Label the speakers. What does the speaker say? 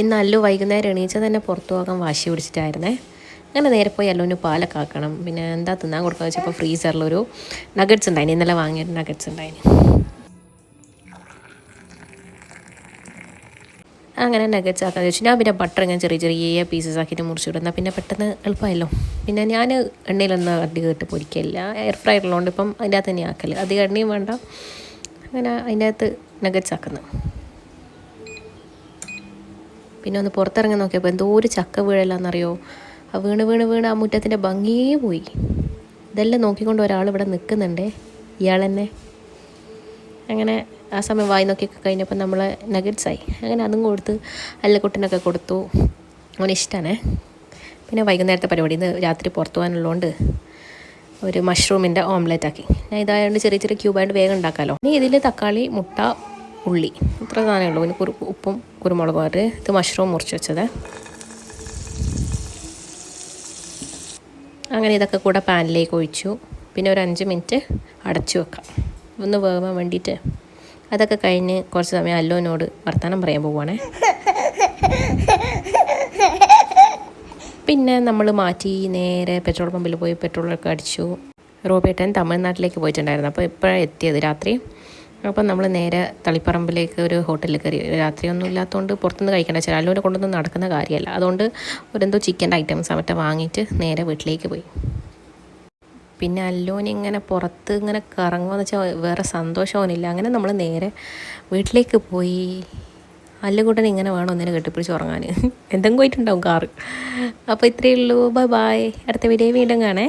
Speaker 1: ഇന്ന് അല്ലു വൈകുന്നേരം എണീച്ച തന്നെ പുറത്തു പോകാൻ വാശി പിടിച്ചിട്ടായിരുന്നേ. അങ്ങനെ നേരെ പോയി അല്ലുവിന് പാലൊക്കെ ആക്കണം. പിന്നെ എന്താ തിന്നാൻ കൊടുക്കുക വെച്ചപ്പോൾ ഫ്രീസറിലൊരു നഗറ്റ്സ് ഉണ്ടായിന്. ഇന്നലെ വാങ്ങിയൊരു നഗറ്റ്സ് ഉണ്ടായിന്. അങ്ങനെ നഗറ്റ്സ് ആക്കാൻ വെച്ചു. ഞാൻ പിന്നെ ബട്ടർ ഇങ്ങനെ ചെറിയ ചെറിയ പീസസ് ആക്കിയിട്ട് മുറിച്ചിടുന്ന പിന്നെ പെട്ടെന്ന് എളുപ്പമല്ലോ പിന്നെ ഞാൻ എണ്ണയിലൊന്നും അടി കേട്ട് പൊരിക്കില്ല എയർ ഫ്രയറിലുണ്ട് ഇപ്പം അതിന്റെ അകത്ത് തന്നെ ആക്കൽ അധികം എണ്ണയും വേണ്ട. അങ്ങനെ അതിന്റെ അകത്ത് നഗറ്റ്സ് ആക്കുന്നത് പിന്നെ ഒന്ന് പുറത്തിറങ്ങി നോക്കിയപ്പോൾ എന്തോ ഒരു ചക്ക വീഴലാന്നറിയോ? ആ വീണ് വീണ് വീണ് ആ മുറ്റത്തിന്റെ ഭംഗിയേ പോയി. ഇതെല്ലാം നോക്കിക്കൊണ്ട് ഒരാൾ ഇവിടെ നിൽക്കുന്നുണ്ടേ ഇയാൾ തന്നെ അങ്ങനെ ആ സമയം വായി നോക്കിയൊക്കെ കഴിഞ്ഞപ്പോൾ നമ്മൾ നഗറ്റ്സായി അങ്ങനെ അതും കൊടുത്ത് അല്ലക്കുട്ടനൊക്കെ കൊടുത്തു. അവനിഷ്ടമാണ് പിന്നെ വൈകുന്നേരത്തെ പരിപാടി ഇന്ന് രാത്രി പുറത്തു പോകാനുള്ളതുകൊണ്ട് ഒരു മഷ്റൂമിന്റെ ഓംലെറ്റ് ആക്കി. ഞാൻ ഇതായതുകൊണ്ട് ചെറിയ ചെറിയ ക്യൂബായിട്ട് വേഗം ഉണ്ടാക്കാമല്ലോ ഇനി ഇതിൽ തക്കാളി മുട്ട ഉള്ളി. ഇത്ര സാധനമേ ഉള്ളൂ. പിന്നെ കുരു ഉപ്പും കുരുമുളകും അത് ഇത് മഷ്റൂം മുറിച്ച് വെച്ചത്. അങ്ങനെ ഇതൊക്കെ കൂടെ പാനിലേക്ക് ഒഴിച്ചു. പിന്നെ ഒരു അഞ്ച് മിനിറ്റ് അടച്ചു വെക്കാം. ഒന്ന് വേവാൻ വേണ്ടിയിട്ട് അതൊക്കെ കഴിഞ്ഞ് കുറച്ച് സമയം അല്ലോനോട് വർത്തമാനം പറയാൻ പോവുകയാണേ പിന്നെ നമ്മൾ മാറ്റി നേരെ പെട്രോൾ പമ്പിൽ പോയി പെട്രോളൊക്കെ അടിച്ചു. റോബേട്ടൻ തമിഴ്നാട്ടിലേക്ക് പോയിട്ടുണ്ടായിരുന്നു. അപ്പോൾ ഇപ്പോഴാണ് എത്തിയത് രാത്രി. അപ്പം നമ്മൾ നേരെ തളിപ്പറമ്പിലേക്ക് ഒരു ഹോട്ടലിൽ കയറി. രാത്രിയൊന്നും ഇല്ലാത്തതുകൊണ്ട് പുറത്തുനിന്ന് കഴിക്കേണ്ട. വെച്ചാൽ അല്ലോനെ കൊണ്ടൊന്നും നടക്കുന്ന കാര്യമല്ല. അതുകൊണ്ട് ഒരെന്തോ ചിക്കന്റെ ഐറ്റംസ് മറ്റേ വാങ്ങിയിട്ട് നേരെ വീട്ടിലേക്ക് പോയി. പിന്നെ അല്ലോന് ഇങ്ങനെ പുറത്ത് ഇങ്ങനെ കറങ്ങുമെന്ന് വെച്ചാൽ വേറെ സന്തോഷമൊന്നുമില്ല അങ്ങനെ നമ്മൾ നേരെ വീട്ടിലേക്ക് പോയി. അല്ലുകൂട്ടൻ ഇങ്ങനെ വേണം ഒന്നിനെ കെട്ടിപ്പിടിച്ച് ഉറങ്ങാൻ എന്തെങ്കിലും പോയിട്ടുണ്ടാവും കാറ്. അപ്പോൾ ഇത്രയേ ഉള്ളൂ. ബൈ ബൈ അടുത്ത വീഡിയോ വീണ്ടും കാണേ.